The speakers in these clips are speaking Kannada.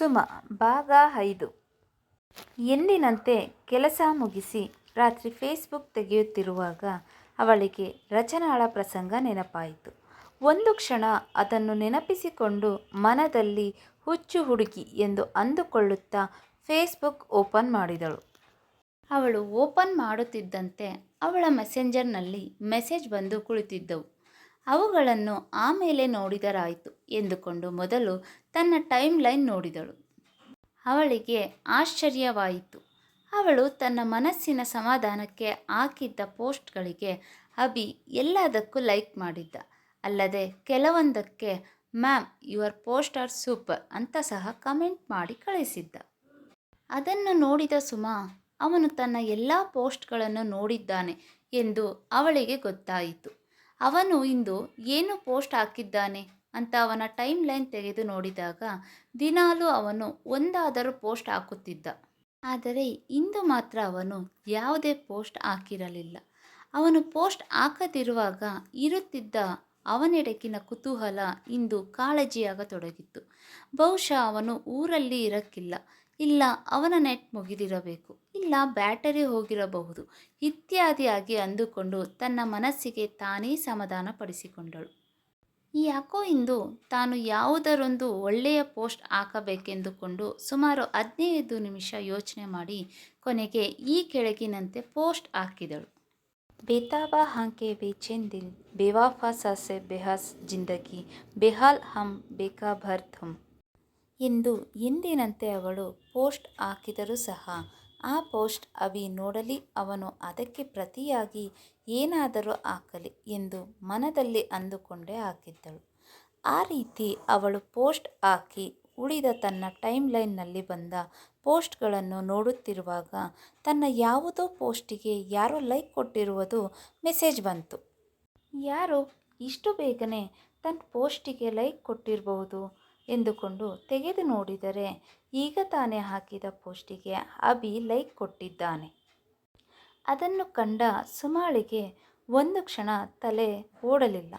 ಸುಮ, ಭಾಗ ಐದು. ಎಂದಿನಂತೆ ಕೆಲಸ ಮುಗಿಸಿ ರಾತ್ರಿ ಫೇಸ್ಬುಕ್ ತೆಗೆಯುತ್ತಿರುವಾಗ ಅವಳಿಗೆ ರಚನಾಳ ಪ್ರಸಂಗ ನೆನಪಾಯಿತು. ಒಂದು ಕ್ಷಣ ಅದನ್ನು ನೆನಪಿಸಿಕೊಂಡು ಮನದಲ್ಲಿ ಹುಚ್ಚು ಹುಡುಗಿ ಎಂದು ಅಂದುಕೊಳ್ಳುತ್ತಾ ಫೇಸ್ಬುಕ್ ಓಪನ್ ಮಾಡಿದಳು. ಅವಳು ಓಪನ್ ಮಾಡುತ್ತಿದ್ದಂತೆ ಅವಳ ಮೆಸೆಂಜರ್ನಲ್ಲಿ ಮೆಸೇಜ್ ಬಂದು ಕುಳಿತಿದ್ದವು. ಅವುಗಳನ್ನು ಆಮೇಲೆ ನೋಡಿದರಾಯಿತು ಎಂದುಕೊಂಡು ಮೊದಲು ತನ್ನ ಟೈಮ್ ಲೈನ್ ನೋಡಿದಳು. ಅವಳಿಗೆ ಆಶ್ಚರ್ಯವಾಯಿತು. ಅವಳು ತನ್ನ ಮನಸ್ಸಿನ ಸಮಾಧಾನಕ್ಕೆ ಹಾಕಿದ್ದ ಪೋಸ್ಟ್ಗಳಿಗೆ, ಅಭಿ, ಎಲ್ಲದಕ್ಕೂ ಲೈಕ್ ಮಾಡಿದ್ದ. ಅಲ್ಲದೆ ಕೆಲವೊಂದಕ್ಕೆ, ma'am, your post are super ಅಂತ ಸಹ ಕಮೆಂಟ್ ಮಾಡಿ ಕಳಿಸಿದ್ದ. ಅದನ್ನು ನೋಡಿದ ಸುಮಾ, ಅವನು ತನ್ನ ಎಲ್ಲ ಪೋಸ್ಟ್ಗಳನ್ನು ನೋಡಿದ್ದಾನೆ ಎಂದು ಅವಳಿಗೆ ಗೊತ್ತಾಯಿತು. ಅವನು ಇಂದು ಏನು ಪೋಸ್ಟ್ ಹಾಕಿದ್ದಾನೆ ಅಂತ ಅವನ ಟೈಮ್ ಲೈನ್ ತೆಗೆದು ನೋಡಿದಾಗ ದಿನಾಲೂ ಅವನು ಒಂದಾದರೂ ಪೋಸ್ಟ್ ಹಾಕುತ್ತಿದ್ದ. ಆದರೆ ಇಂದು ಮಾತ್ರ ಅವನು ಯಾವುದೇ ಪೋಸ್ಟ್ ಹಾಕಿರಲಿಲ್ಲ. ಅವನು ಪೋಸ್ಟ್ ಹಾಕದಿರುವಾಗ ಇರುತ್ತಿದ್ದ ಅವನೆಡಕಿನ ಕುತೂಹಲ ಇಂದು ಕಾಳಜಿಯಾಗತೊಡಗಿತ್ತು. ಬಹುಶಃ ಅವನು ಊರಲ್ಲಿ ಇರಕ್ಕಿಲ್ಲ. ಇಲ್ಲ, ಅವನ ನೆಟ್ ಮುಗಿದಿರಬೇಕು. ಇಲ್ಲ, ಬ್ಯಾಟರಿ ಹೋಗಿರಬಹುದು. ಇತ್ಯಾದಿಯಾಗಿ ಅಂದುಕೊಂಡು ತನ್ನ ಮನಸ್ಸಿಗೆ ತಾನೇ ಸಮಾಧಾನ ಪಡಿಸಿಕೊಂಡಳು ಯಾಕೋ ಇಂದು ತಾನು ಯಾವುದರೊಂದು ಒಳ್ಳೆಯ ಪೋಸ್ಟ್ ಹಾಕಬೇಕೆಂದುಕೊಂಡು ಸುಮಾರು ಹದಿನೈದು ನಿಮಿಷ ಯೋಚನೆ ಮಾಡಿ ಕೊನೆಗೆ ಈ ಕೆಳಗಿನಂತೆ ಪೋಸ್ಟ್ ಹಾಕಿದಳು. ಬೇತಾಬಾ ಹಾಂಕೆ ಬೇಚೇನ್ ದಿಲ್, ಬೇವಾಫಾ ಸಾಸೆ ಬೆಹಾಸ್ ಜಿಂದಗಿ, ಬೆಹಾಲ್ ಹಮ್, ಬೇಕಾ ಭರ್ತ್ ಥಮ್. ಎಂದು ಎಂದಿನಂತೆ ಅವಳು ಪೋಸ್ಟ್ ಹಾಕಿದರೂ ಸಹ ಆ ಪೋಸ್ಟ್ ಅವಿ ನೋಡಲಿ, ಅವನು ಅದಕ್ಕೆ ಪ್ರತಿಯಾಗಿ ಏನಾದರೂ ಹಾಕಲಿ ಎಂದು ಮನದಲ್ಲಿ ಅಂದುಕೊಂಡೇ ಹಾಕಿದ್ದಳು. ಆ ರೀತಿ ಅವಳು ಪೋಸ್ಟ್ ಹಾಕಿ ಉಳಿದ ತನ್ನ ಟೈಮ್ ಲೈನ್ನಲ್ಲಿ ಬಂದ ಪೋಸ್ಟ್ಗಳನ್ನು ನೋಡುತ್ತಿರುವಾಗ ತನ್ನ ಯಾವುದೋ ಪೋಸ್ಟಿಗೆ ಯಾರೋ ಲೈಕ್ ಕೊಟ್ಟಿರುವುದು ಮೆಸೇಜ್ ಬಂತು. ಯಾರು, ಇಷ್ಟು ಬೇಗನೆ ತನ್ನ ಪೋಸ್ಟಿಗೆ ಲೈಕ್ ಕೊಟ್ಟಿರಬಹುದು. ಎಂದುಕೊಂಡು ತೆಗೆದು ನೋಡಿದರೆ ಈಗ ತಾನೇ ಹಾಕಿದ ಪೋಸ್ಟಿಗೆ ಅಭಿ ಲೈಕ್ ಕೊಟ್ಟಿದ್ದಾನೆ. ಅದನ್ನು ಕಂಡ ಸುಮಾಳಿಗೆ ಒಂದು ಕ್ಷಣ ತಲೆ ಓಡಲಿಲ್ಲ.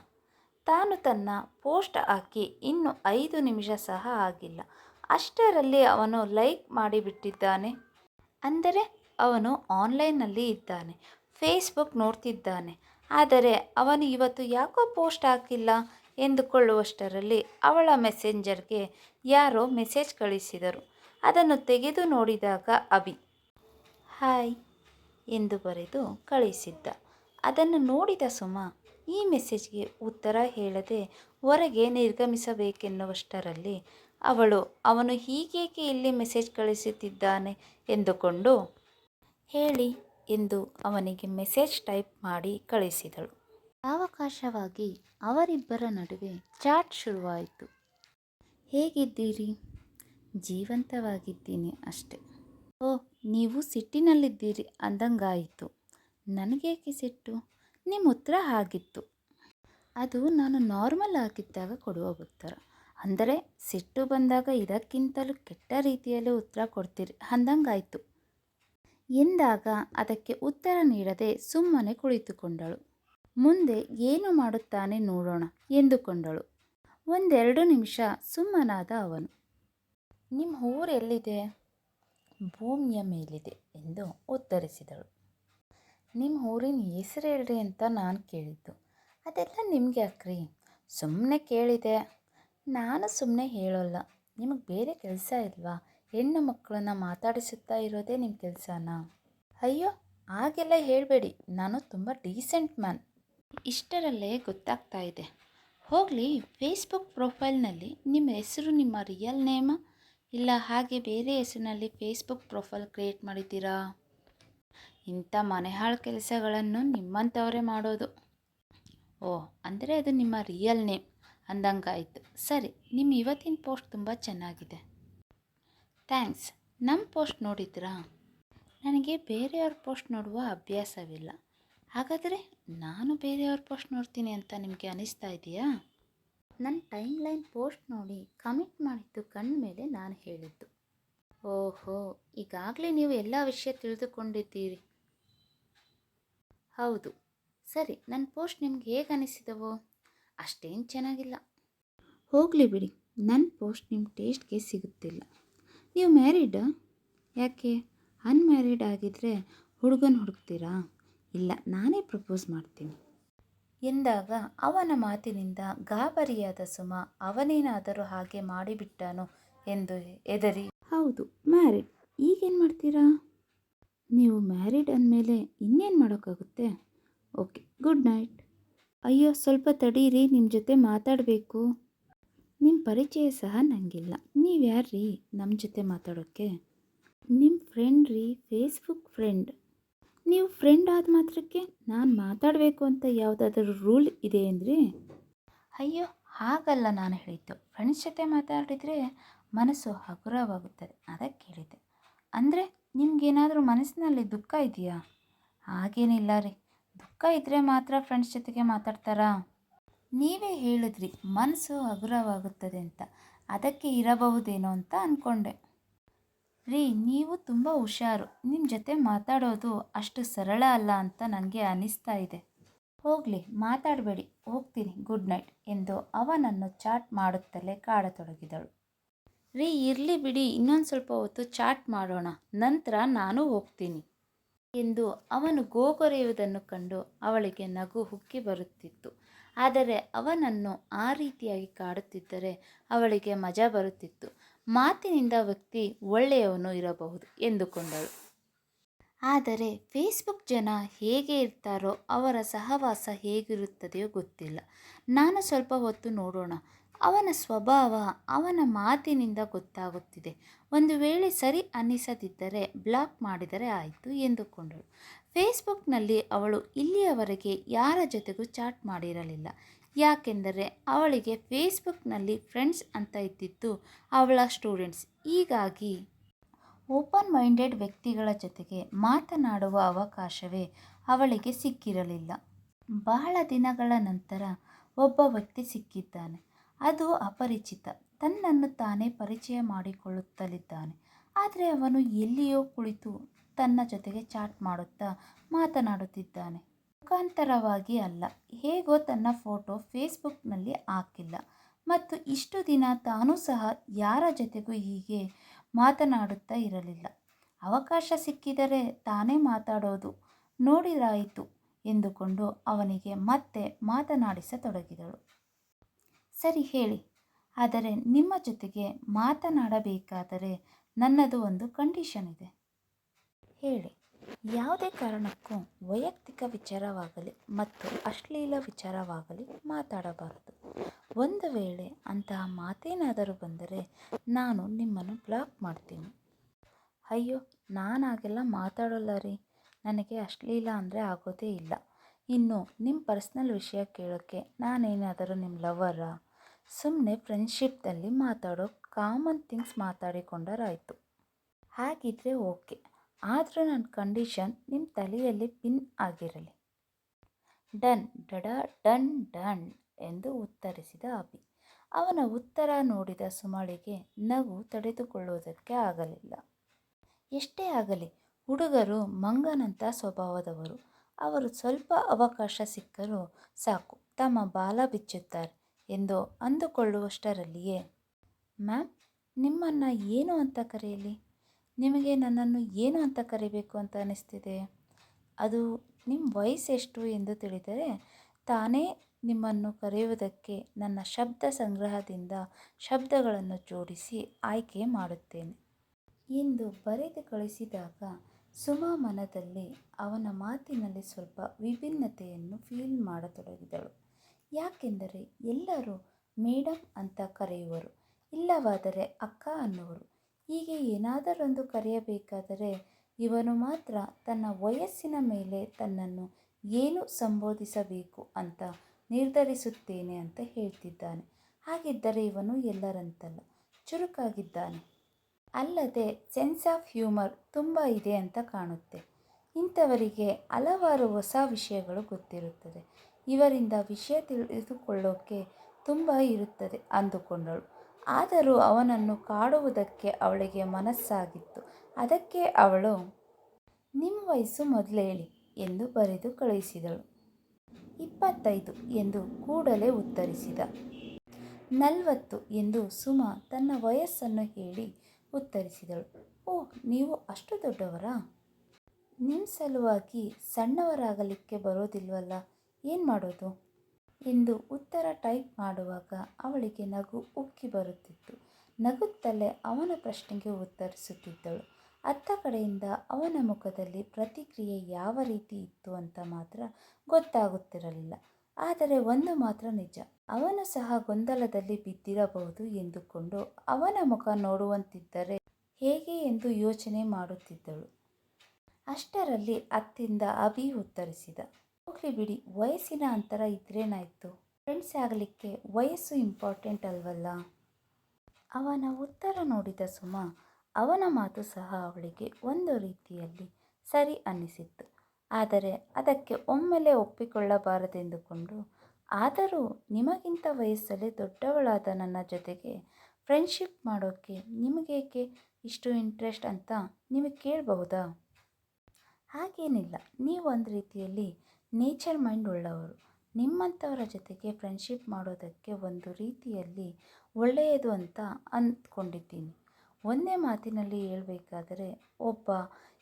ತಾನು ತನ್ನ ಪೋಸ್ಟ್ ಹಾಕಿ ಇನ್ನು ಐದು ನಿಮಿಷ ಸಹ ಆಗಿಲ್ಲ. ಅಷ್ಟರಲ್ಲಿ ಅವನು ಲೈಕ್ ಮಾಡಿಬಿಟ್ಟಿದ್ದಾನೆ. ಅಂದರೆ ಅವನು ಆನ್ಲೈನ್ನಲ್ಲಿ ಇದ್ದಾನೆ, ಫೇಸ್ಬುಕ್ ನೋಡ್ತಿದ್ದಾನೆ. ಆದರೆ ಅವನು ಇವತ್ತು ಯಾಕೋ ಪೋಸ್ಟ್ ಹಾಕಿಲ್ಲ? ಎಂದುಕೊಳ್ಳುವಷ್ಟರಲ್ಲಿ ಅವಳ ಮೆಸೆಂಜರ್ಗೆ ಯಾರೋ ಮೆಸೇಜ್ ಕಳಿಸಿದರು. ಅದನ್ನು ತೆಗೆದು ನೋಡಿದಾಗ ಅಭಿ, ಹಾಯ್ ಎಂದು ಬರೆದು ಕಳಿಸಿದ್ದ. ಅದನ್ನು ನೋಡಿದ ಸುಮ ಈ ಮೆಸೇಜ್ಗೆ ಉತ್ತರ ಹೇಳದೆ ಹೊರಗೆ ನಿರ್ಗಮಿಸಬೇಕೆನ್ನುವಷ್ಟರಲ್ಲಿ ಅವಳು, ಅವನು ಹೀಗೇಕೆ ಇಲ್ಲಿ ಮೆಸೇಜ್ ಕಳಿಸುತ್ತಿದ್ದಾನೆ? ಎಂದುಕೊಂಡು, ಹೇಳಿ ಎಂದು ಅವನಿಗೆ ಮೆಸೇಜ್ ಟೈಪ್ ಮಾಡಿ ಕಳಿಸಿದಳು. ಅವಕಾಶವಾಗಿ ಅವರಿಬ್ಬರ ನಡುವೆ ಚಾಟ್ ಶುರುವಾಯಿತು. ಹೇಗಿದ್ದೀರಿ? ಜೀವಂತವಾಗಿದ್ದೀನಿ ಅಷ್ಟೆ. ಓ, ನೀವು ಸಿಟ್ಟಿನಲ್ಲಿದ್ದೀರಿ ಅಂದಂಗಾಯಿತು. ನನಗೇಕೆ ಸಿಟ್ಟು? ನಿಮ್ಮ ಉತ್ತರ ಆಗಿತ್ತು ಅದು ನಾನು ನಾರ್ಮಲ್ ಆಗಿದ್ದಾಗ ಕೊಡುವ ಉತ್ತರ. ಅಂದರೆ, ಸಿಟ್ಟು ಬಂದಾಗ ಇದಕ್ಕಿಂತಲೂ ಕೆಟ್ಟ ರೀತಿಯಲ್ಲಿ ಉತ್ತರ ಕೊಡ್ತೀರಿ ಅಂದಂಗಾಯಿತು. ಎಂದಾಗ ಅದಕ್ಕೆ ಉತ್ತರ ನೀಡದೆ ಸುಮ್ಮನೆ ಕುಳಿತುಕೊಂಡಳು. ಮುಂದೆ ಏನು ಮಾಡುತ್ತಾನೆ ನೋಡೋಣ ಎಂದುಕೊಂಡಳು. ಒಂದೆರಡು ನಿಮಿಷ ಸುಮ್ಮನಾದ ಅವನು. ನಿಮ್ಮ ಊರೆಲ್ಲಿದೆ ಭೂಮಿಯ ಮೇಲಿದೆ ಎಂದು ಉತ್ತರಿಸಿದಳು. ನಿಮ್ಮ ಊರಿನ ಹೆಸರು ಹೇಳ್ರಿ ಅಂತ ನಾನು ಕೇಳಿದ್ದು. ಅದೆಲ್ಲ ನಿಮಗೆ ಅಕ್ರಿ ಸುಮ್ಮನೆ ಕೇಳಿದೆ. ನಾನು ಸುಮ್ಮನೆ ಹೇಳೋಲ್ಲ. ನಿಮಗೆ ಬೇರೆ ಕೆಲಸ ಇಲ್ವಾ? ಹೆಣ್ಣು ಮಕ್ಕಳನ್ನ ಮಾತಾಡಿಸುತ್ತಾ ಇರೋದೇ ನಿಮ್ಮ ಕೆಲಸನಾ? ಅಯ್ಯೋ, ಹಾಗೆಲ್ಲ ಹೇಳಬೇಡಿ. ನಾನು ತುಂಬ ಡೀಸೆಂಟ್ ಮ್ಯಾನ್ ಇಷ್ಟರಲ್ಲೇ ಗೊತ್ತಾಗ್ತಾ ಇದೆ. ಹೋಗಲಿ ಫೇಸ್ಬುಕ್ ಪ್ರೊಫೈಲ್ನಲ್ಲಿ ನಿಮ್ಮ ಹೆಸರು, ನಿಮ್ಮ ರಿಯಲ್ ನೇಮ ಇಲ್ಲ ಹಾಗೆ ಬೇರೆ ಹೆಸರಿನಲ್ಲಿ ಫೇಸ್ಬುಕ್ ಪ್ರೊಫೈಲ್ ಕ್ರಿಯೇಟ್ ಮಾಡಿದ್ದೀರಾ? ಇಂಥ ಮನೆಹಾಳು ಕೆಲಸಗಳನ್ನು ನಿಮ್ಮಂಥವರೇ ಮಾಡೋದು. ಓ, ಅಂದರೆ ಅದು ನಿಮ್ಮ ರಿಯಲ್ ನೇಮ್ ಅಂದಂಗಾಯಿತು. ಸರಿ, ನಿಮ್ಮ ಇವತ್ತಿನ ಪೋಸ್ಟ್ ತುಂಬ ಚೆನ್ನಾಗಿದೆ. ಥ್ಯಾಂಕ್ಸ್ ನಮ್ಮ ಪೋಸ್ಟ್ ನೋಡಿದ್ರಾ ನನಗೆ ಬೇರೆಯವ್ರ ಪೋಸ್ಟ್ ನೋಡುವ ಅಭ್ಯಾಸವಿಲ್ಲ. ಹಾಗಾದರೆ ನಾನು ಬೇರೆಯವ್ರ ಪೋಸ್ಟ್ ನೋಡ್ತೀನಿ ಅಂತ ನಿಮಗೆ ಅನಿಸ್ತಾ ಇದೆಯಾ? ನನ್ನ ಟೈಮ್ ಲೈನ್ ಪೋಸ್ಟ್ ನೋಡಿ ಕಮೆಂಟ್ ಮಾಡಿದ್ದು ಕಣ್ಣ ಮೇಲೆ ನಾನು ಹೇಳಿದ್ದು. ಓಹೋ ಈಗಾಗಲೇ ನೀವು ಎಲ್ಲ ವಿಷಯ ತಿಳಿದುಕೊಂಡಿದ್ದೀರಿ. ಹೌದು. ಸರಿ ನನ್ನ ಪೋಸ್ಟ್ ನಿಮ್ಗೆ ಹೇಗೆ ಅನಿಸಿದವೋ ಅಷ್ಟೇನು ಚೆನ್ನಾಗಿಲ್ಲ. ಹೋಗಲಿ ಬಿಡಿ ನನ್ನ ಪೋಸ್ಟ್ ನಿಮ್ಮ ಟೇಸ್ಟ್ಗೆ ಸಿಗುತ್ತಿಲ್ಲ. ನೀವು ಮ್ಯಾರಿಡಾ ಯಾಕೆ? ಅನ್ಮ್ಯಾರಿಡ್ ಆಗಿದ್ದರೆ ಹುಡುಗನ ಹುಡುಕ್ತೀರಾ? ಇಲ್ಲ, ನಾನೇ ಪ್ರಪೋಸ್ ಮಾಡ್ತೀನಿ. ಎಂದಾಗ ಅವನ ಮಾತಿನಿಂದ ಗಾಬರಿಯಾದ ಸುಮ ಅವನೇನಾದರೂ ಹಾಗೆ ಮಾಡಿಬಿಟ್ಟನು ಎಂದು ಎದರಿ ಹೌದು, ಮ್ಯಾರಿಡ್. ಈಗೇನು ಮಾಡ್ತೀರಾ? ನೀವು ಮ್ಯಾರಿಡ್ ಅಂದಮೇಲೆ ಇನ್ನೇನು ಮಾಡೋಕ್ಕಾಗುತ್ತೆ? Okay, good night. ಅಯ್ಯೋ, ಸ್ವಲ್ಪ ತಡೀರಿ ನಿಮ್ಮ ಜೊತೆ ಮಾತಾಡಬೇಕು. ನಿಮ್ಮ ಪರಿಚಯ ಸಹ ನನಗಿಲ್ಲ ನೀವು ಯಾರ್ರೀ ನಮ್ಮ ಜೊತೆ ಮಾತಾಡೋಕ್ಕೆ? ನಿಮ್ಮ ಫ್ರೆಂಡ್ ರೀ ಫೇಸ್ಬುಕ್ ಫ್ರೆಂಡ್. ನೀವು ಫ್ರೆಂಡ್ ಆದ ಮಾತ್ರಕ್ಕೆ ನಾನು ಮಾತಾಡಬೇಕು ಅಂತ ಯಾವುದಾದ್ರೂ ರೂಲ್ ಇದೆ ಅಂದರೆ? ಅಯ್ಯೋ, ಹಾಗಲ್ಲ ನಾನು ಹೇಳಿದ್ದು. ಫ್ರೆಂಡ್ಸ್ ಜೊತೆ ಮಾತಾಡಿದರೆ ಮನಸ್ಸು ಹಗುರವಾಗುತ್ತದೆ ಅದಕ್ಕೆ ಹೇಳಿದ್ದೆ ಅಂದರೆ ನಿಮಗೇನಾದರೂ ಮನಸ್ಸಿನಲ್ಲಿ ದುಃಖ ಇದೆಯಾ? ಹಾಗೇನಿಲ್ಲ ರೀ. ದುಃಖ ಇದ್ದರೆ ಮಾತ್ರ ಫ್ರೆಂಡ್ಸ್ ಜೊತೆಗೆ ಮಾತಾಡ್ತಾರಾ? ನೀವೇ ಹೇಳಿದ್ರಿ ಮನಸ್ಸು ಹಗುರವಾಗುತ್ತದೆ ಅಂತ. ಅದಕ್ಕೆ ಇರಬಹುದೇನೋ ಅಂತ ಅಂದ್ಕೊಂಡೆ ರೀ, ನೀವು ತುಂಬ ಹುಷಾರು. ನಿಮ್ಮ ಜೊತೆ ಮಾತಾಡೋದು ಅಷ್ಟು ಸರಳ ಅಲ್ಲ ಅಂತ ನನಗೆ ಅನಿಸ್ತಾ ಇದೆ. ಹೋಗಲಿ, ಮಾತಾಡಬೇಡಿ. ಹೋಗ್ತೀನಿ. ಗುಡ್ ನೈಟ್ ಎಂದು ಅವನನ್ನು ಚಾಟ್ ಮಾಡುತ್ತಲೇ ಕಾಡತೊಡಗಿದಳು. ರೀ, ಇರಲಿ ಬಿಡಿ. ಇನ್ನೊಂದು ಸ್ವಲ್ಪ ಹೊತ್ತು ಚಾಟ್ ಮಾಡೋಣ. ನಂತರ ನಾನು ಹೋಗ್ತೀನಿ ಎಂದು ಅವನು ಗೋಗೊರೆಯುವುದನ್ನು ಕಂಡು ಅವಳಿಗೆ ನಗು ಹುಕ್ಕಿ ಬರುತ್ತಿತ್ತು. ಆದರೆ ಅವನನ್ನು ಆ ರೀತಿಯಾಗಿ ಕಾಡುತ್ತಿದ್ದರೆ ಅವಳಿಗೆ ಮಜಾ ಬರುತ್ತಿತ್ತು. ಮಾತಿನಿಂದ ವ್ಯಕ್ತಿ ಒಳ್ಳೆಯವನು ಇರಬಹುದು ಎಂದುಕೊಂಡಳು. ಆದರೆ ಫೇಸ್ಬುಕ್ ಜನ ಹೇಗೆ ಇರ್ತಾರೋ ಅವರ ಸಹವಾಸ ಹೇಗಿರುತ್ತದೆಯೋ ಗೊತ್ತಿಲ್ಲ. ನಾನು ಸ್ವಲ್ಪ ಹೊತ್ತು ನೋಡೋಣ. ಅವನ ಸ್ವಭಾವ, ಅವನ ಮಾತಿನಿಂದ ಗೊತ್ತಾಗುತ್ತಿದೆ. ಒಂದು ವೇಳೆ ಸರಿ ಅನ್ನಿಸದಿದ್ದರೆ ಬ್ಲಾಕ್ ಮಾಡಿದರೆ ಆಯಿತು ಎಂದುಕೊಂಡಳು. ಫೇಸ್ಬುಕ್ನಲ್ಲಿ ಅವಳು ಇಲ್ಲಿಯವರೆಗೆ ಯಾರ ಜೊತೆಗೂ ಚಾಟ್ ಮಾಡಿರಲಿಲ್ಲ. ಯಾಕೆಂದರೆ ಅವಳಿಗೆ ಫೇಸ್ಬುಕ್ನಲ್ಲಿ ಫ್ರೆಂಡ್ಸ್ ಅಂತ ಇದ್ದಿದ್ದು ಅವಳ ಸ್ಟೂಡೆಂಟ್ಸ್. ಹೀಗಾಗಿ ಓಪನ್ ಮೈಂಡೆಡ್ ವ್ಯಕ್ತಿಗಳ ಜೊತೆಗೆ ಮಾತನಾಡುವ ಅವಕಾಶವೇ ಅವಳಿಗೆ ಸಿಕ್ಕಿರಲಿಲ್ಲ. ಬಹಳ ದಿನಗಳ ನಂತರ ಒಬ್ಬ ವ್ಯಕ್ತಿ ಸಿಕ್ಕಿದ್ದಾನೆ. ಅದು ಅಪರಿಚಿತ. ತನ್ನನ್ನು ತಾನೇ ಪರಿಚಯ ಮಾಡಿಕೊಳ್ಳುತ್ತಲಿದ್ದಾನೆ. ಆದರೆ ಅವನು ಎಲ್ಲಿಯೋ ಕುಳಿತು ತನ್ನ ಜೊತೆಗೆ ಚಾಟ್ ಮಾಡುತ್ತಾ ಮಾತನಾಡುತ್ತಿದ್ದಾನೆ. ಮುಖಾಂತರವಾಗಿ ಅಲ್ಲ. ಹೇಗೋ ತನ್ನ ಫೋಟೋ ಫೇಸ್ಬುಕ್ನಲ್ಲಿ ಹಾಕಿಲ್ಲ. ಮತ್ತು ಇಷ್ಟು ದಿನ ತಾನೂ ಸಹ ಯಾರ ಜೊತೆಗೂ ಹೀಗೆ ಮಾತನಾಡುತ್ತಾ ಇರಲಿಲ್ಲ. ಅವಕಾಶ ಸಿಕ್ಕಿದರೆ ತಾನೇ ಮಾತಾಡೋದು ನೋಡಿರಾಯಿತು ಎಂದುಕೊಂಡು ಅವನಿಗೆ ಮತ್ತೆ ಮಾತನಾಡಿಸತೊಡಗಿದಳು. ಸರಿ ಹೇಳಿ. ಆದರೆ ನಿಮ್ಮ ಜೊತೆಗೆ ಮಾತನಾಡಬೇಕಾದರೆ ನನ್ನದು ಒಂದು ಕಂಡೀಷನ್ ಇದೆ. ಹೇಳಿ. ಯಾವುದೇ ಕಾರಣಕ್ಕೂ ವೈಯಕ್ತಿಕ ವಿಚಾರವಾಗಲಿ ಮತ್ತು ಅಶ್ಲೀಲ ವಿಚಾರವಾಗಲಿ ಮಾತಾಡಬಾರದು. ಒಂದು ವೇಳೆ ಅಂತಹ ಮಾತೇನಾದರೂ ಬಂದರೆ ನಾನು ನಿಮ್ಮನ್ನು ಬ್ಲಾಕ್ ಮಾಡ್ತೀನಿ. ಅಯ್ಯೋ ನಾನು ಹಾಗೆಲ್ಲ ಮಾತಾಡೋಲ್ಲ ರೀ. ನನಗೆ ಅಶ್ಲೀಲ ಅಂದರೆ ಆಗೋದೇ ಇಲ್ಲ. ಇನ್ನು ನಿಮ್ಮ ಪರ್ಸ್ನಲ್ ವಿಷಯ ಕೇಳೋಕ್ಕೆ ನಾನೇನಾದರೂ ನಿಮ್ಮ ಲವರಾ? ಸುಮ್ಮನೆ ಫ್ರೆಂಡ್ಶಿಪ್ದಲ್ಲಿ ಮಾತಾಡೋ ಕಾಮನ್ ಥಿಂಗ್ಸ್ ಮಾತಾಡಿಕೊಂಡರಾಯಿತು. ಹಾಗಿದ್ರೆ ಓಕೆ. ಆದರೂ ನನ್ನ ಕಂಡೀಷನ್ ನಿಮ್ಮ ತಲೆಯಲ್ಲಿ ಪಿನ್ ಆಗಿರಲಿ. ಡನ್, ಡಡ, ಡನ್ ಡನ್ ಎಂದು ಉತ್ತರಿಸಿದ ಅಭಿ. ಅವನ ಉತ್ತರ ನೋಡಿದ ಸುಮಳಿಗೆ ನಗು ತಡೆದುಕೊಳ್ಳುವುದಕ್ಕೆ ಆಗಲಿಲ್ಲ. ಎಷ್ಟೇ ಆಗಲಿ, ಹುಡುಗರು ಮಂಗನಂಥ ಸ್ವಭಾವದವರು. ಅವರು ಸ್ವಲ್ಪ ಅವಕಾಶ ಸಿಕ್ಕರೂ ಸಾಕು, ತಮ್ಮ ಬಾಲ ಬಿಚ್ಚುತ್ತಾರೆ ಎಂದು ಅಂದುಕೊಳ್ಳುವಷ್ಟರಲ್ಲಿಯೇ, ಮ್ಯಾಮ್, ನಿಮ್ಮನ್ನು ಏನು ಅಂತ ಕರೆಯಲಿ? ನಿಮಗೆ ನನ್ನನ್ನು ಏನು ಅಂತ ಕರಿಬೇಕು ಅಂತ ಅನ್ನಿಸ್ತಿದೆ ಅದು ನಿಮ್ಮ ವಯಸ್ಸೆಷ್ಟು ಎಂದು ತಿಳಿದರೆ ತಾನೇ ನಿಮ್ಮನ್ನು ಕರೆಯುವುದಕ್ಕೆ ನನ್ನ ಶಬ್ದ ಸಂಗ್ರಹದಿಂದ ಶಬ್ದಗಳನ್ನು ಜೋಡಿಸಿ ಆಯ್ಕೆ ಮಾಡುತ್ತೇನೆ. ಎಂದು ಬರೆದು ಕಳಿಸಿದಾಗ ಸುಮಾ ಮನದಲ್ಲಿ ಅವನ ಮಾತಿನಲ್ಲಿ ಸ್ವಲ್ಪ ವಿಭಿನ್ನತೆಯನ್ನು ಫೀಲ್ ಮಾಡತೊಡಗಿದಳು. ಯಾಕೆಂದರೆ ಎಲ್ಲರೂ ಮೇಡಮ್ ಅಂತ ಕರೆಯುವರು, ಇಲ್ಲವಾದರೆ ಅಕ್ಕ ಅನ್ನುವರು. ಹೀಗೆ ಏನಾದರೊಂದು ಕರೆಯಬೇಕಾದರೆ ಇವನು ಮಾತ್ರ ತನ್ನ ವಯಸ್ಸಿನ ಮೇಲೆ ತನ್ನನ್ನು ಏನು ಸಂಬೋಧಿಸಬೇಕು ಅಂತ ನಿರ್ಧರಿಸುತ್ತೇನೆ ಅಂತ ಹೇಳ್ತಿದ್ದಾನೆ. ಹಾಗಿದ್ದರೆ ಇವನು ಎಲ್ಲರಂತಲ್ಲ. ಚುರುಕಾಗಿದ್ದಾನೆ. ಅಲ್ಲದೆ ಸೆನ್ಸ್ ಆಫ್ ಹ್ಯೂಮರ್ ತುಂಬ ಇದೆ ಅಂತ ಕಾಣುತ್ತೆ. ಇಂಥವರಿಗೆ ಹಲವಾರು ಹೊಸ ವಿಷಯಗಳು ಗೊತ್ತಿರುತ್ತದೆ. ಇವರಿಂದ ವಿಷಯ ತಿಳಿದುಕೊಳ್ಳೋಕೆ ತುಂಬ ಇರುತ್ತದೆ ಅಂದುಕೊಂಡಳು. ಆದರೂ ಅವನನ್ನು ಕಾಡುವುದಕ್ಕೆ ಅವಳಿಗೆ ಮನಸ್ಸಾಗಿತ್ತು. ಅದಕ್ಕೆ ಅವಳು, ನಿಮ್ಮ ವಯಸ್ಸು ಮೊದಲೇಳಿ ಎಂದು ಬರೆದು ಕಳುಹಿಸಿದಳು. ಇಪ್ಪತ್ತೈದು ಎಂದು ಕೂಡಲೇ ಉತ್ತರಿಸಿದ. ನಲವತ್ತು ಎಂದು ಸುಮ ತನ್ನ ವಯಸ್ಸನ್ನು ಹೇಳಿ ಉತ್ತರಿಸಿದಳು. ಓ, ನೀವು ಅಷ್ಟು ದೊಡ್ಡವರಾ? ನಿಮ್ಮ ಸಲುವಾಗಿ ಸಣ್ಣವರಾಗಲಿಕ್ಕೆ ಬರೋದಿಲ್ವಲ್ಲ? ಏನು ಮಾಡೋದು? ಎಂದು ಉತ್ತರ ಟೈಪ್ ಮಾಡುವಾಗ ಅವಳಿಗೆ ನಗು ಉಕ್ಕಿ ಬರುತ್ತಿತ್ತು. ನಗುತ್ತಲೇ ಅವನ ಪ್ರಶ್ನೆಗೆ ಉತ್ತರಿಸುತ್ತಿದ್ದಳು. ಅತ್ತ ಕಡೆಯಿಂದ ಅವನ ಮುಖದಲ್ಲಿ ಪ್ರತಿಕ್ರಿಯೆ ಯಾವ ರೀತಿ ಇತ್ತು ಅಂತ ಮಾತ್ರ ಗೊತ್ತಾಗುತ್ತಿರಲಿಲ್ಲ. ಆದರೆ ಒಂದು ಮಾತ್ರ ನಿಜ. ಅವನು ಸಹ ಗೊಂದಲದಲ್ಲಿ ಬಿದ್ದಿರಬಹುದು ಎಂದುಕೊಂಡು ಅವನ ಮುಖ ನೋಡುವಂತಿದ್ದರೆ ಹೇಗೆ ಎಂದು ಯೋಚನೆ ಮಾಡುತ್ತಿದ್ದಳು. ಅಷ್ಟರಲ್ಲಿ ಅತ್ತಿಂದ ಅಭಿ ಉತ್ತರಿಸಿದ ಹೋಗ್ಲಿ ಬಿಡಿ, ವಯಸ್ಸಿನ ಅಂತರ ಇದ್ರೇನಾಯ್ತು? ಫ್ರೆಂಡ್ಸ್, ಆಗಲಿಕ್ಕೆ ವಯಸ್ಸು ಇಂಪಾರ್ಟೆಂಟ್ ಅಲ್ವಲ್ಲ? ಅವನ ಉತ್ತರ ನೋಡಿದ ಸುಮ, ಅವನ ಮಾತು ಸಹ ಅವಳಿಗೆ ಒಂದು ರೀತಿಯಲ್ಲಿ ಸರಿ ಅನ್ನಿಸಿತ್ತು. ಆದರೆ ಅದಕ್ಕೆ ಒಮ್ಮೆಲೆ ಒಪ್ಪಿಕೊಳ್ಳಬಾರದೆಂದುಕೊಂಡು, ಆದರೂ ನಿಮಗಿಂತ ವಯಸ್ಸಲ್ಲಿ ದೊಡ್ಡವಳಾದ ನನ್ನ ಜೊತೆಗೆ ಫ್ರೆಂಡ್ಶಿಪ್ ಮಾಡೋಕ್ಕೆ ನಿಮಗೇಕೆ ಇಷ್ಟು ಇಂಟ್ರೆಸ್ಟ್ ಅಂತ ನಿಮಗೆ ಕೇಳಬಹುದಾ? ಹಾಗೇನಿಲ್ಲ, ನೀವು ಒಂದು ರೀತಿಯಲ್ಲಿ ನೇಚರ್ ಮೈಂಡ್ ಉಳ್ಳವರು. ನಿಮ್ಮಂಥವರ ಜೊತೆಗೆ ಫ್ರೆಂಡ್ಶಿಪ್ ಮಾಡೋದಕ್ಕೆ ಒಂದು ರೀತಿಯಲ್ಲಿ ಒಳ್ಳೆಯದು ಅಂತ ಅಂದ್ಕೊಂಡಿದ್ದೀನಿ. ಒಂದೇ ಮಾತಿನಲ್ಲಿ ಹೇಳಬೇಕಾದರೆ ಒಬ್ಬ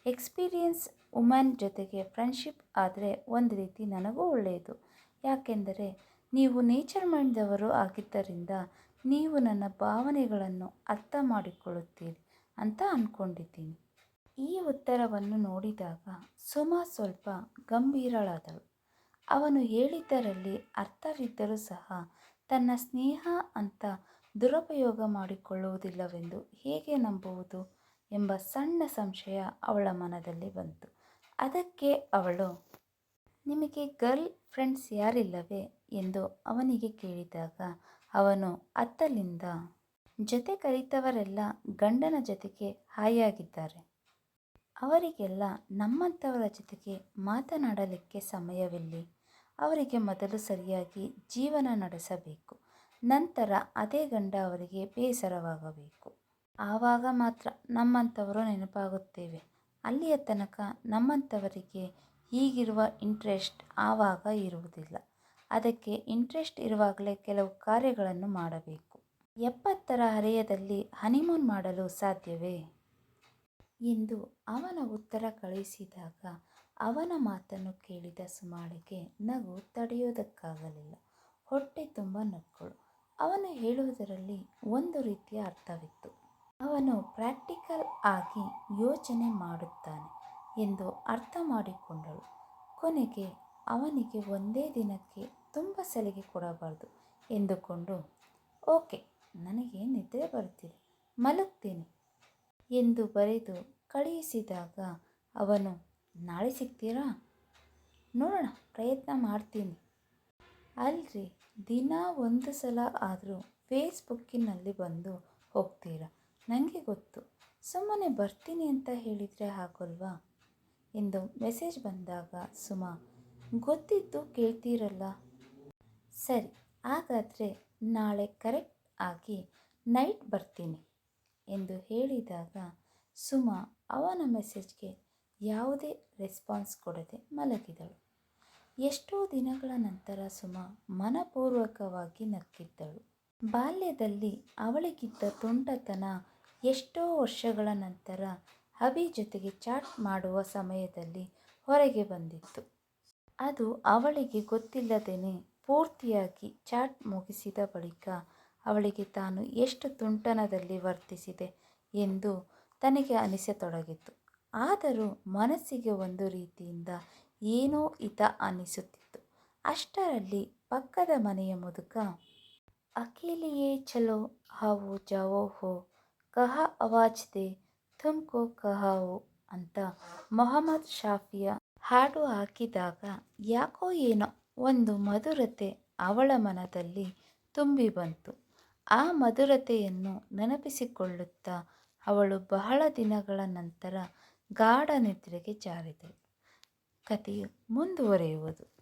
ಎಕ್ಸ್ಪೀರಿಯನ್ಸ್ ವುಮೆನ್ ಜೊತೆಗೆ ಫ್ರೆಂಡ್ಶಿಪ್ ಆದರೆ ಒಂದು ರೀತಿ ನನಗೂ ಒಳ್ಳೆಯದು. ಯಾಕೆಂದರೆ ನೀವು ನೇಚರ್ ಮೈಂಡ್ದವರು ಆಗಿದ್ದರಿಂದ ನೀವು ನನ್ನ ಭಾವನೆಗಳನ್ನು ಅರ್ಥ ಮಾಡಿಕೊಳ್ಳುತ್ತೀರಿ ಅಂತ ಅಂದ್ಕೊಂಡಿದ್ದೀನಿ. ಈ ಉತ್ತರವನ್ನು ನೋಡಿದಾಗ ಸುಮಾ ಸ್ವಲ್ಪ ಗಂಭೀರಳಾದಳು. ಅವನು ಹೇಳಿದ್ದರಲ್ಲಿ ಅರ್ಥವಿದ್ದರೂ ಸಹ ತನ್ನ ಸ್ನೇಹ ಅಂತ ದುರುಪಯೋಗ ಮಾಡಿಕೊಳ್ಳುವುದಿಲ್ಲವೆಂದು ಹೇಗೆ ನಂಬುವುದು ಎಂಬ ಸಣ್ಣ ಸಂಶಯ ಅವಳ ಮನದಲ್ಲಿ ಬಂತು. ಅದಕ್ಕೆ ಅವಳು, ನಿಮಗೆ ಗರ್ಲ್ ಫ್ರೆಂಡ್ಸ್ ಯಾರಿಲ್ಲವೇ? ಎಂದು ಅವನಿಗೆ ಕೇಳಿದಾಗ ಅವನು ಅತ್ತಲಿಂದ ಜೊತೆ ಕಲಿತವರೆಲ್ಲ ಗಂಡನ ಜೊತೆಗೆ ಹಾಯಾಗಿದ್ದಾರೆ. ಅವರಿಗೆಲ್ಲ ನಮ್ಮಂಥವರ ಜೊತೆಗೆ ಮಾತನಾಡಲಿಕ್ಕೆ ಸಮಯವಿಲ್ಲ. ಅವರಿಗೆ ಮೊದಲು ಸರಿಯಾಗಿ ಜೀವನ ನಡೆಸಬೇಕು. ನಂತರ ಅದೇ ಗಂಡ ಅವರಿಗೆ ಬೇಸರವಾಗಬೇಕು. ಆವಾಗ ಮಾತ್ರ ನಮ್ಮಂಥವರು ನೆನಪಾಗುತ್ತೇವೆ. ಅಲ್ಲಿಯ ತನಕ ನಮ್ಮಂಥವರಿಗೆ ಈಗಿರುವ ಇಂಟ್ರೆಸ್ಟ್ ಆವಾಗ ಇರುವುದಿಲ್ಲ. ಅದಕ್ಕೆ ಇಂಟ್ರೆಸ್ಟ್ ಇರುವಾಗಲೇ ಕೆಲವು ಕಾರ್ಯಗಳನ್ನು ಮಾಡಬೇಕು. ಎಪ್ಪತ್ತರ ಹರೆಯದಲ್ಲಿ ಹನಿಮೂನ್ ಮಾಡಲು ಸಾಧ್ಯವೇ? ಎಂದು ಅವನ ಉತ್ತರ ಕಳುಹಿಸಿದಾಗ ಅವನ ಮಾತನ್ನು ಕೇಳಿದ ಸುಮಾಳಿಗೆ ನಗು ತಡೆಯುವುದಕ್ಕಾಗಲಿಲ್ಲ ಹೊಟ್ಟೆ ತುಂಬ ನಕ್ಕಳು. ಅವನು ಹೇಳುವುದರಲ್ಲಿ ಒಂದು ರೀತಿಯ ಅರ್ಥವಿತ್ತು. ಅವನು ಪ್ರಾಕ್ಟಿಕಲ್ ಆಗಿ ಯೋಚನೆ ಮಾಡುತ್ತಾನೆ ಎಂದು ಅರ್ಥ ಮಾಡಿಕೊಂಡಳು. ಕೊನೆಗೆ ಅವನಿಗೆ ಒಂದೇ ದಿನಕ್ಕೆ ತುಂಬ ಸಲಿಗೆ ಕೊಡಬಾರದು ಎಂದುಕೊಂಡು, ಓಕೆ, ನನಗೆ ನಿದ್ರೆ ಬರುತ್ತಿದೆ ಮಲಗ್ತೀನಿ. ಎಂದು ಬರೆದು ಕಳುಹಿಸಿದಾಗ ಅವನು, ನಾಳೆ ಸಿಗ್ತೀರಾ? ನೋಡೋಣ, ಪ್ರಯತ್ನ ಮಾಡ್ತೀನಿ. ಅಲ್ರಿ, ದಿನ ಒಂದು ಸಲ ಆದರೂ ಫೇಸ್ಬುಕ್ಕಿನಲ್ಲಿ ಬಂದು ಹೋಗ್ತೀರಾ? ನನಗೆ ಗೊತ್ತು. ಸುಮ್ಮನೆ ಬರ್ತೀನಿ ಅಂತ ಹೇಳಿದರೆ ಆಗೋಲ್ವಾ ಎಂದು ಮೆಸೇಜ್ ಬಂದಾಗ ಸುಮಾ, ಗೊತ್ತಿದ್ದು ಕೇಳ್ತೀರಲ್ಲ? ಸರಿ, ಹಾಗಾದರೆ ನಾಳೆ ಕರೆಕ್ಟ್ ಆಗಿ ನೈಟ್ ಬರ್ತೀನಿ. ಎಂದು ಹೇಳಿದಾಗ ಸುಮಾ ಅವನ ಮೆಸೇಜ್ಗೆ ಯಾವುದೇ ರೆಸ್ಪಾನ್ಸ್ ಕೊಡದೆ ಮಲಗಿದಳು. ಎಷ್ಟೋ ದಿನಗಳ ನಂತರ ಸುಮಾ ಮನಪೂರ್ವಕವಾಗಿ ನಕ್ಕಿದ್ದಳು. ಬಾಲ್ಯದಲ್ಲಿ ಅವಳಿಗಿದ್ದ ತುಂಟತನ ಎಷ್ಟೋ ವರ್ಷಗಳ ನಂತರ ಅಭಿ ಜೊತೆಗೆ ಚಾಟ್ ಮಾಡುವ ಸಮಯದಲ್ಲಿ ಹೊರಗೆ ಬಂದಿತ್ತು. ಅದು ಅವಳಿಗೆ ಗೊತ್ತಿಲ್ಲದೇನೆ ಪೂರ್ತಿಯಾಗಿ ಚಾಟ್ ಮುಗಿಸಿದ ಬಳಿಕ ಅವಳಿಗೆ ತಾನು ಎಷ್ಟು ತುಂಟನದಲ್ಲಿ ವರ್ತಿಸಿದೆ ಎಂದು ತನಗೆ ಅನಿಸತೊಡಗಿತು. ಆದರೂ ಮನಸ್ಸಿಗೆ ಒಂದು ರೀತಿಯಿಂದ ಏನೋ ಹಿತ ಅನಿಸುತ್ತಿತ್ತು. ಅಷ್ಟರಲ್ಲಿ ಪಕ್ಕದ ಮನೆಯ ಮುದುಕ, ಅಕೇಲಿಯೇ ಚಲೋ, ಹಾವು ಜಾವೋ ಹೋ, ಕಹ ಅವಾಜ್ದೆ ತುಮ್ಕೋ ಕಹಾವೋ ಅಂತ ಮೊಹಮ್ಮದ್ ಶಾಫಿಯ ಹಾಡು ಹಾಕಿದಾಗ ಯಾಕೋ ಏನೋ ಒಂದು ಮಧುರತೆ ಅವಳ ಮನದಲ್ಲಿ ತುಂಬಿ ಬಂತು ಆ ಮಧುರತೆಯನ್ನು ನೆನಪಿಸಿಕೊಳ್ಳುತ್ತಾ ಅವಳು ಬಹಳ ದಿನಗಳ ನಂತರ ಗಾಢ ನಿದ್ರೆಗೆ ಜಾರಿದಳು. ಕಥೆಯು ಮುಂದುವರಿಯುವುದು.